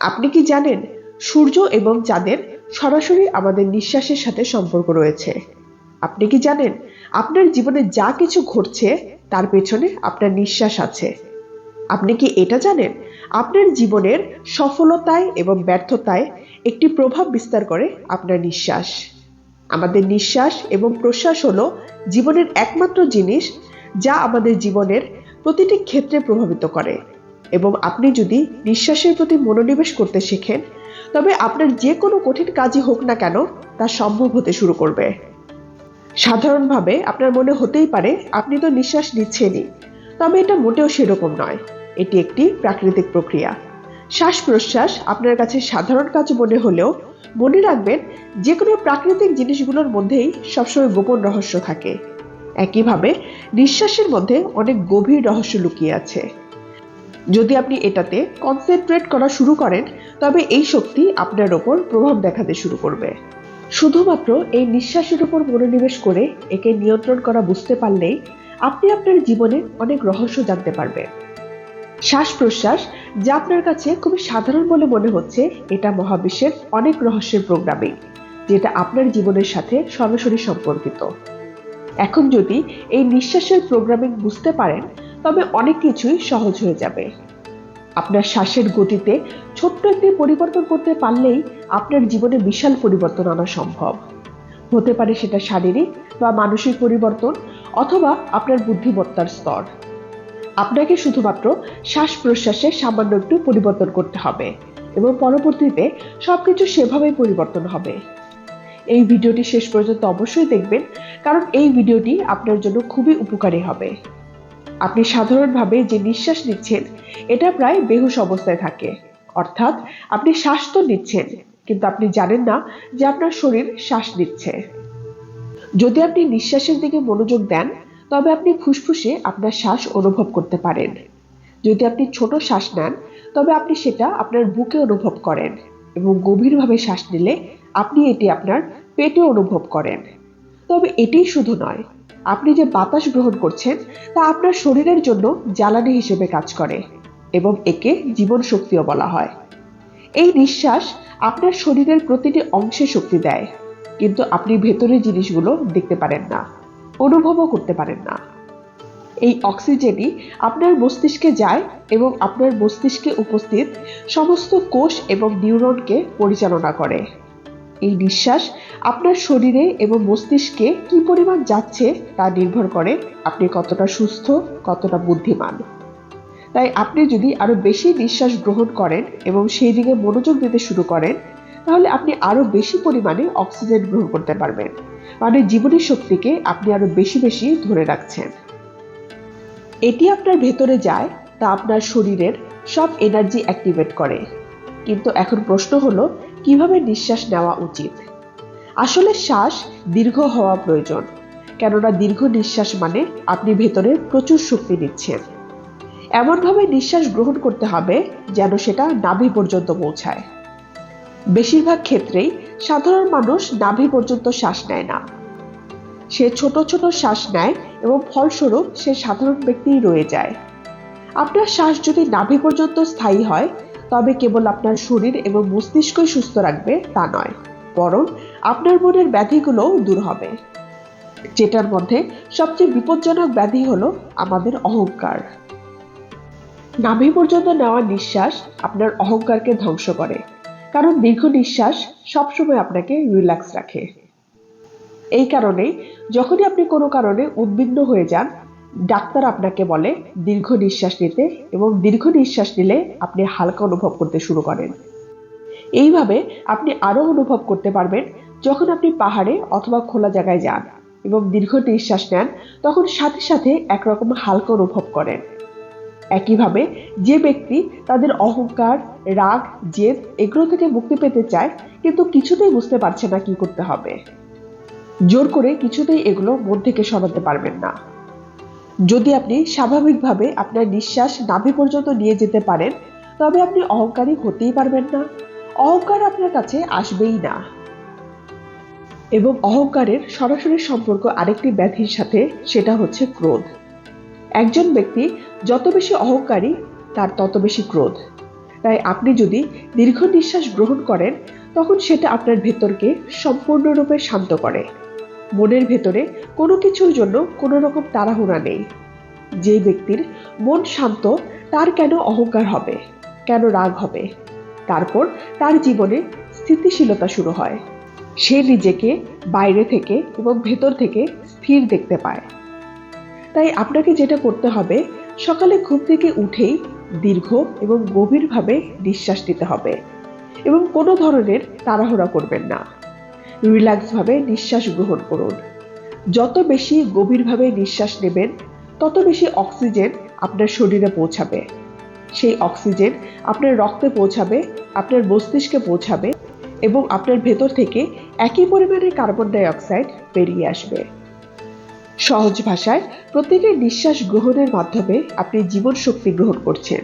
আপনি কি জানেন, সূর্য এবং চাঁদের সরাসরি আমাদের নিঃশ্বাসের সাথে সম্পর্ক রয়েছে। আপনি কি জানেন, আপনার জীবনে যা কিছু ঘটছে, তার পেছনে আপনার নিঃশ্বাস আছে। আপনি কি এটা জানেন, আপনার জীবনের সফলতায় এবং ব্যর্থতায় একটি প্রভাব বিস্তার করে আপনার নিঃশ্বাস? আমাদের নিঃশ্বাস এবং প্রশ্বাস হলো জীবনের একমাত্র জিনিস, যা আমাদের জীবনের প্রতিটি ক্ষেত্রে প্রভাবিত করে। এবং আপনি যদি নিঃশ্বাসের প্রতি মনোনিবেশ করতে শেখেন, তবে আপনার যে কোনো কঠিন কাজই হোক না কেন তা সম্ভব হতে শুরু করবে। সাধারণভাবে আপনার মনে হতেই পারে, আপনি তো নিঃশ্বাস নিচ্ছেনই, তবে এটা মোটেও সেরকম নয়। এটি একটি প্রাকৃতিক প্রক্রিয়া। শ্বাস প্রশ্বাস আপনার কাছে সাধারণ কাজ মনে হলেও মনে রাখবেন যে কোনো প্রাকৃতিক জিনিসগুলোর মধ্যেই সবসময় গোপন রহস্য থাকে। একইভাবে নিঃশ্বাসের মধ্যে অনেক গভীর রহস্য লুকিয়ে আছে। যদি আপনি এটাতে কনসেন্ট্রেট করা শুরু করেন, তবে এই শক্তি আপনার ওপর প্রভাব দেখাতে শুরু করবে। শুধুমাত্র এই নিঃশ্বাসের উপর মনোনিবেশ করে একে নিয়ন্ত্রণ করা বুঝতে পারলেই আপনি আপনার জীবনে অনেক রহস্য জানতে পারবেন। শ্বাস প্রশ্বাস যা আপনার কাছে খুবই সাধারণ বলে মনে হচ্ছে, এটা মহাবিশ্বের অনেক রহস্যের প্রোগ্রামিং, যেটা আপনার জীবনের সাথে সরাসরি সম্পর্কিত। এখন যদি এই নিঃশ্বাসের প্রোগ্রামিং বুঝতে পারেন তবে অনেক কিছুই সহজ হয়ে যাবে। আপনার শ্বাসের গতিতে ছোট্ট একটি পরিবর্তন করতে পারলেই আপনার জীবনে বিশাল পরিবর্তন আনা সম্ভব। হতে পারে সেটা শারীরিক বা মানসিক পরিবর্তন অথবা আপনার বুদ্ধিমত্তার স্তর। আপনাকে শুধুমাত্র শ্বাস প্রশ্বাসে সামান্য একটু পরিবর্তন করতে হবে এবং পরবর্তীতে সবকিছু সেভাবেই পরিবর্তন হবে। এই ভিডিওটি শেষ পর্যন্ত অবশ্যই দেখবেন, কারণ এই ভিডিওটি আপনার জন্য খুবই উপকারী হবে। আপনি সাধারণভাবে যে নিঃশ্বাস নিচ্ছেন, এটা প্রায় বেহুশ অবস্থায় থাকে। অর্থাৎ আপনি শ্বাস তো নিচ্ছেন, কিন্তু আপনি জানেন না যে আপনার শরীর শ্বাস নিচ্ছে। যদি আপনি নিঃশ্বাসের দিকে মনোযোগ দেন, তবে আপনি ফুসফুসে আপনার শ্বাস অনুভব করতে পারেন। যদি আপনি ছোট শ্বাস নেন, তবে আপনি সেটা আপনার বুকে অনুভব করেন এবং গভীরভাবে শ্বাস নিলে আপনি এটি আপনার পেটে অনুভব করেন। তবে এটিই শুধু নয় আপনি যে বাতাস গ্রহণ করছেন, তা আপনার শরীরের জন্য জ্বালানি হিসেবে কাজ করে এবং একে জীবন শক্তিও বলা হয়। এই নিঃশ্বাস আপনার শরীরের প্রতিটি অংশে শক্তি দেয়, কিন্তু আপনি ভেতরের জিনিসগুলো দেখতে পারেন না, অনুভবও করতে পারেন না। এই অক্সিজেনই আপনার মস্তিষ্কে যায় এবং আপনার মস্তিষ্কে উপস্থিত সমস্ত কোষ এবং নিউরনকে পরিচালনা করে। এই নিঃশ্বাস আপনার শরীরে এবং মস্তিষ্কে কি পরিমাণ যাচ্ছে তা নির্ভর করে আপনি কতটা সুস্থ, কতটা বুদ্ধিমান। তাই আপনি যদি আরও বেশি নিঃশ্বাস গ্রহণ করেন এবং সেই দিকে মনোযোগ দিতে শুরু করেন, তাহলে আপনি আরও বেশি পরিমাণে অক্সিজেন গ্রহণ করতে পারবেন। মানে জীবনের শক্তিকে আপনি আরও বেশি বেশি ধরে রাখছেন। এটি আপনার ভেতরে যায়, তা আপনার শরীরের সব এনার্জি অ্যাক্টিভেট করে। কিন্তু এখন প্রশ্ন হলো কীভাবে নিঃশ্বাস নেওয়া উচিত? আসলে শ্বাস দীর্ঘ হওয়া প্রয়োজন, কেননা দীর্ঘ নিঃশ্বাস মানে আপনি ভেতরে প্রচুর শক্তি নিচ্ছেন। এমনভাবে নিঃশ্বাস গ্রহণ করতে হবে যেন সেটা নাভি পর্যন্ত পৌঁছায়। বেশিরভাগ ক্ষেত্রেই সাধারণ মানুষ নাভি পর্যন্ত শ্বাস নেয় না। সে ছোট ছোট শ্বাস নেয় এবং ফলস্বরূপ সে সাধারণ ব্যক্তিই রয়ে যায়। আপনার শ্বাস যদি নাভি পর্যন্ত স্থায়ী হয় তবে কেবল আপনার শরীর এবং মস্তিষ্কই সুস্থ রাখবে তা নয়, বরং আপনার মনের ব্যাধিগুলোও দূর হবে। যেটার মধ্যে সবচেয়ে বিপজ্জনক ব্যাধি হলো আমাদের অহংকার। নাভি পর্যন্ত নেওয়া নিঃশ্বাস আপনার অহংকারকে ধ্বংস করে, কারণ দীর্ঘ নিঃশ্বাস সবসময় আপনাকে রিল্যাক্স রাখে। এই কারণে যখনই আপনি কোনো কারণে উদ্বিগ্ন হয়ে যান ডাক্তার আপনাকে বলে, দীর্ঘ নিঃশ্বাস নিতে এবং দীর্ঘ নিঃশ্বাস নিলে আপনি হালকা অনুভব করতে শুরু করেন। এইভাবে আপনি আরও অনুভব করতে পারবেন যখন আপনি পাহাড়ে অথবা খোলা জায়গায় যান এবং দীর্ঘ নিঃশ্বাস নেন, তখন সাথে সাথে একরকম হালকা অনুভব করেন। একইভাবে যে ব্যক্তি তাদের অহংকার, রাগ, জেদ এগুলো থেকে মুক্তি পেতে চায়, কিন্তু কিছুতেই বুঝতে পারছে না কি করতে হবে। জোর করে কিছুতেই এগুলো মন থেকে সরাতে পারবেন না। যদি আপনি স্বাভাবিকভাবে আপনার নিঃশ্বাস নাভি পর্যন্ত নিয়ে যেতে পারেন, তবে আপনি অহংকারী হতেই পারবেন না। অহংকার আপনার কাছে আসবেই না। এবং অহংকারের সরাসরি সম্পর্ক আরেকটি ব্যাধির সাথে, সেটা হচ্ছে ক্রোধ। একজন ব্যক্তি যত বেশি অহংকারী, তার তত বেশি ক্রোধ। তাই আপনি যদি দীর্ঘ নিঃশ্বাস গ্রহণ করেন, তখন সেটা আপনার ভেতরকে সম্পূর্ণরূপে শান্ত করে। মনের ভেতরে কোনো কিছুর জন্য কোনো রকম তাড়াহুড়া নেই। যে ব্যক্তির মন শান্ত, তার কেন অহংকার হবে? কেন রাগ হবে? তারপর তার জীবনে স্থিতিশীলতা শুরু হয়। সে নিজেকে বাইরে থেকে এবং ভেতর থেকে স্থির দেখতে পায়। তাই আপনাকে যেটা করতে হবে, সকালে ঘুম থেকে উঠেই দীর্ঘ এবং গভীরভাবে নিঃশ্বাস নিতে হবে এবং কোনো ধরনের তাড়াহুড়া করবেন না। রিল্যাক্সভাবে নিঃশ্বাস গ্রহণ করুন। যত বেশি গভীরভাবে নিঃশ্বাস নেবেন, তত বেশি অক্সিজেন আপনার শরীরে পৌঁছাবে। সেই অক্সিজেন আপনার রক্তে পৌঁছাবে, আপনার মস্তিষ্কে পৌঁছাবে এবং আপনার ভেতর থেকে একই পরিমাণে কার্বন ডাই অক্সাইড বেরিয়ে আসবে। সহজ ভাষায়, প্রতিটি নিঃশ্বাস গ্রহণের মাধ্যমে আপনি জীবন শক্তি গ্রহণ করছেন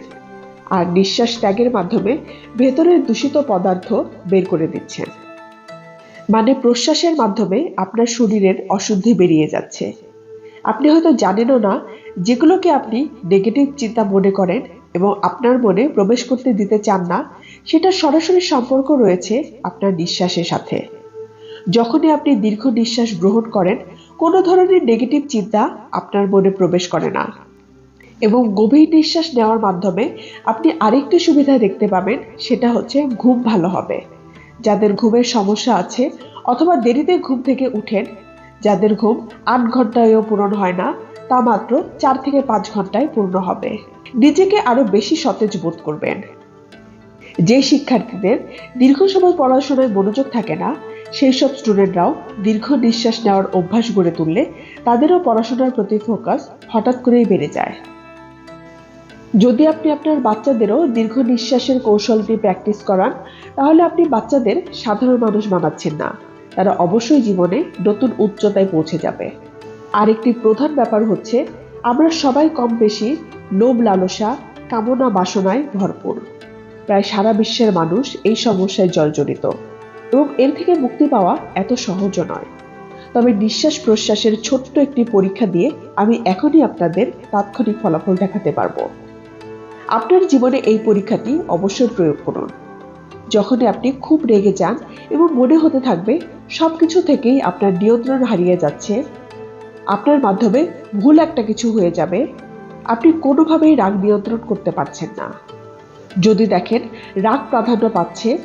আর নিঃশ্বাস ত্যাগের মাধ্যমে ভেতরের দূষিত পদার্থ বের করে দিচ্ছেন। মানে প্রশ্বাসের মাধ্যমে আপনার শরীরের অশুদ্ধি বেরিয়ে যাচ্ছে। আপনি হয়তো জানেনও না, যেগুলোকে আপনি নেগেটিভ চিন্তা মনে করেন এবং আপনার মনে প্রবেশ করতে দিতে চান না সেটা সরাসরি সম্পর্ক রয়েছে আপনার নিঃশ্বাসের সাথে। যখনই আপনি দীর্ঘ নিঃশ্বাস গ্রহণ করেন, কোনো ধরনের নেগেটিভ চিন্তা আপনার মনে প্রবেশ করে না। এবং গভীর নিঃশ্বাস নেওয়ার মাধ্যমে আপনি আরেকটি সুবিধা দেখতে পাবেন, সেটা হচ্ছে ঘুম ভালো হবে। যাদের ঘুমের সমস্যা আছে অথবা দেরিতে ঘুম থেকে উঠেন, যাদের ঘুম আট ঘন্টায়ও পূরণ হয় না, তা মাত্র চার থেকে পাঁচ ঘন্টায় পূর্ণ হবে। নিজেকে আরও বেশি সতেজ বোধ করবেন। যে শিক্ষার্থীদের দীর্ঘ সময় পড়াশোনায় মনোযোগ থাকে না, সেই সব স্টুডেন্টরাও দীর্ঘ নিঃশ্বাস নেওয়ার অভ্যাস গড়ে তুললে তাদেরও পড়াশোনার প্রতি ফোকাস হঠাৎ করেই বেড়ে যায়। যদি আপনি আপনার বাচ্চাদেরও দীর্ঘ নিঃশ্বাসের কৌশলটি প্র্যাকটিস করান, তাহলে আপনি বাচ্চাদের সাধারণ মানুষ বানাচ্ছেন না। তারা অবশ্যই জীবনে নতুন উচ্চতায় পৌঁছে যাবে। আরেকটি প্রধান ব্যাপার হচ্ছে, আমরা সবাই কম বেশি লোভ লালসা, কামনা বাসনায় ভরপুর। প্রায় সারা বিশ্বের মানুষ এই সমস্যায় জর্জরিত এবং এর থেকে মুক্তি পাওয়া এত সহজও নয়। তবে নিঃশ্বাস প্রশ্বাসের ছোট্ট একটি পরীক্ষা দিয়ে আমি এখনই আপনাদের তাৎক্ষণিক ফলাফল দেখাতে পারব। আপনার জীবনে এই পরীক্ষাটি অবশ্যই প্রয়োগ করুন। যখনই আপনি খুব রেগে যান এবং মনে হতে থাকবে সবকিছু থেকেই আপনার নিয়ন্ত্রণ হারিয়ে যাচ্ছে, আপনার মাধ্যমে ভুল একটা কিছু হয়ে যাবে, আপনি কোনোভাবেই রাগ নিয়ন্ত্রণ করতে পারছেন না। যদি দেখেন রাগ প্রাধান্য পাচ্ছে,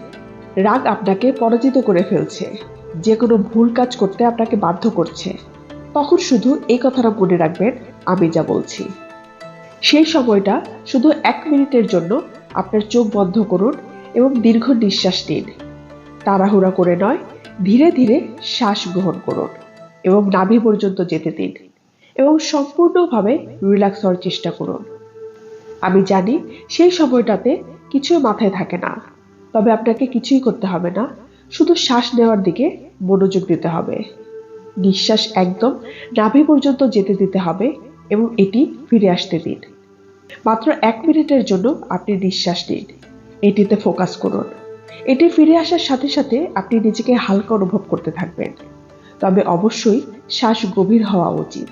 রাগ আপনাকে পরাজিত করে ফেলছে, যে কোনো ভুল কাজ করতে আপনাকে বাধ্য করছে, তখন শুধু এই কথাটা মনে রাখবেন, আমি যা বলছি। সেই সময়টা শুধু এক মিনিটের জন্য আপনার চোখ বন্ধ করুন এবং দীর্ঘ নিঃশ্বাস নিন। তাড়াহুড়া করে নয়, ধীরে ধীরে শ্বাস গ্রহণ করুন এবং নাভি পর্যন্ত যেতে দিন এবং সম্পূর্ণভাবে রিল্যাক্স হওয়ার চেষ্টা করুন। আমি জানি সেই সময়টাতে কিছুই মাথায় থাকে না, তবে আপনাকে কিছুই করতে হবে না, শুধু শ্বাস নেওয়ার দিকে মনোযোগ দিতে হবে। নিঃশ্বাস একদম নাভি পর্যন্ত যেতে দিতে হবে এবং এটি ফিরে আসতে দিন। মাত্র এক মিনিটের জন্য আপনি নিঃশ্বাস নিন। এটিতে ফোকাস করুন। এটি ফিরে আসার সাথে সাথে আপনি নিজেকে হালকা অনুভব করতে থাকবেন। তবে অবশ্যই শ্বাস গভীর হওয়া উচিত।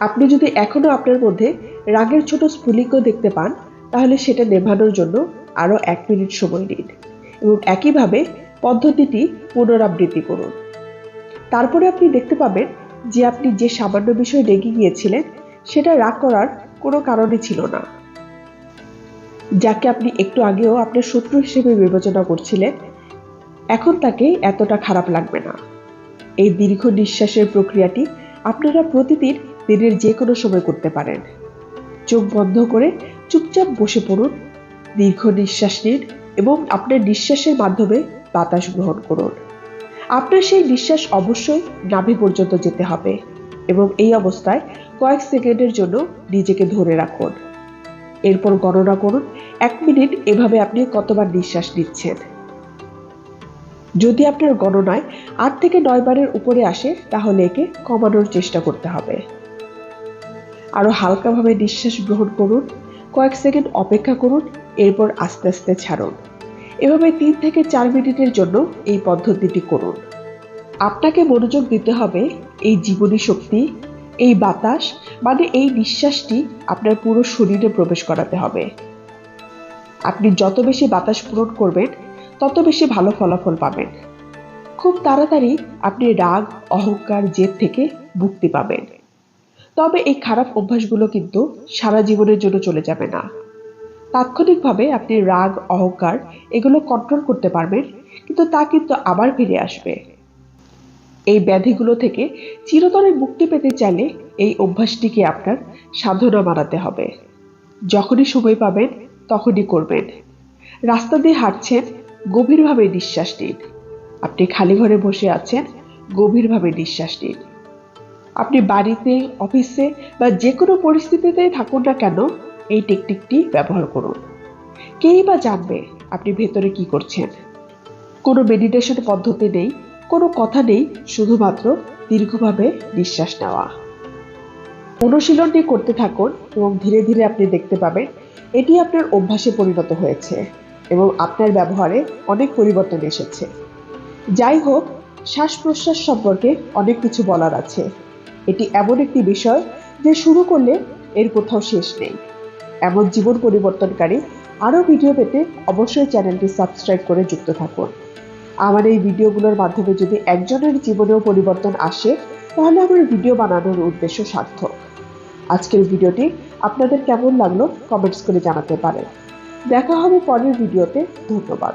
আপনি যদি এখনও আপনার মধ্যে রাগের ছোট স্ফুলিঙ্গ দেখতে পান, তাহলে সেটা নেভানোর জন্য আরও এক মিনিট সময় নিন এবং একইভাবে পদ্ধতিটি পুনরাবৃত্তি করুন। তারপরে আপনি দেখতে পাবেন যে আপনি যে সামান্য বিষয় রেগে গিয়েছিলেন সেটা রাগ করার কোনো কারণই ছিল না। যাকে আপনি একটু আগেও আপনার শত্রু হিসেবে বিবেচনা করছিলেন, এখন তাকে এতটা খারাপ লাগবে না। এই দীর্ঘ নিঃশ্বাসের প্রক্রিয়াটি আপনারা প্রতিদিন দিনের যে কোনো সময় করতে পারেন। চোখ বন্ধ করে চুপচাপ বসে পড়ুন, দীর্ঘ নিঃশ্বাস নিন এবং আপনার নিঃশ্বাসের মাধ্যমে বাতাস গ্রহণ করুন। আপনার সেই নিঃশ্বাস অবশ্যই নাভি পর্যন্ত যেতে হবে এবং এই অবস্থায় কয়েক সেকেন্ডের জন্য নিজেকে ধরে রাখুন। এরপর গণনা করুন, এক মিনিট এভাবে আপনি কতবার নিঃশ্বাস নিচ্ছেন। যদি আপনার গণনায় আট থেকে নয় বারের উপরে আসে, তাহলে একে কমানোর চেষ্টা করতে হবে। আরও হালকাভাবে নিঃশ্বাস গ্রহণ করুন, কয়েক সেকেন্ড অপেক্ষা করুন, এরপর আস্তে আস্তে ছাড়ুন। এভাবে তিন থেকে চার মিনিটের জন্য এই পদ্ধতিটি করুন। আপনাকে মনোযোগ দিতে হবে এই জীবনী শক্তি এই বাতাস মানে এই নিঃশ্বাসটি আপনার পুরো শরীরে প্রবেশ করাতে হবে। আপনি যত বেশি বাতাস পূরণ করবেন, তত বেশি ভালো ফলাফল পাবেন। খুব তাড়াতাড়ি আপনি রাগ, অহংকার, জেদ থেকে মুক্তি পাবেন। তবে এই খারাপ অভ্যাসগুলো কিন্তু সারা জীবনের জন্য চলে যাবে না। তাৎক্ষণিকভাবে আপনি রাগ, অহংকার এগুলো কন্ট্রোল করতে পারবেন, কিন্তু তা কিন্তু আবার ফিরে আসবে। এই ব্যাধিগুলো থেকে চিরতরে মুক্তি পেতে চাইলে এই অভ্যাসটিকে আপনার সাধনা মানাতে হবে। যখনই সময় পাবেন, তখনই করবেন। রাস্তা দিয়ে হাঁটছেন, গভীরভাবে নিঃশ্বাস নিন। আপনি খালি ঘরে বসে আছেন, গভীরভাবে নিঃশ্বাস নিন। আপনি বাড়িতে, অফিসে বা যে কোনো পরিস্থিতিতে থাকুন না কেন, এই টেকনিকটি ব্যবহার করুন। কেই বা জানবে আপনি ভেতরে কি করছেন? কোনো মেডিটেশন পদ্ধতি নেই কোনো কথা নেই, শুধুমাত্র দীর্ঘভাবে নিঃশ্বাস নেওয়া। অনুশীলনটি করতে থাকুন এবং ধীরে ধীরে আপনি দেখতে পাবেন এটি আপনার অভ্যাসে পরিণত হয়েছে এবং আপনার ব্যবহারে অনেক পরিবর্তন এসেছে। যাই হোক শ্বাস প্রশ্বাস সম্পর্কে অনেক কিছু বলার আছে। এটি এমন একটি বিষয় যে শুরু করলে এর কোথাও শেষ নেই। এমন জীবন পরিবর্তনকারী আরও ভিডিও পেতে অবশ্যই চ্যানেলটি সাবস্ক্রাইব করে যুক্ত থাকুন। আমার এই ভিডিওগুলোর মাধ্যমে যদি একজনের জীবনেও পরিবর্তন আসে, তাহলে আমার ভিডিও বানানোর উদ্দেশ্য সার্থক। আজকের ভিডিওটি আপনাদের কেমন লাগল কমেন্টস করে জানাতে পারেন। দেখা হবে পরের ভিডিওতে। ধন্যবাদ।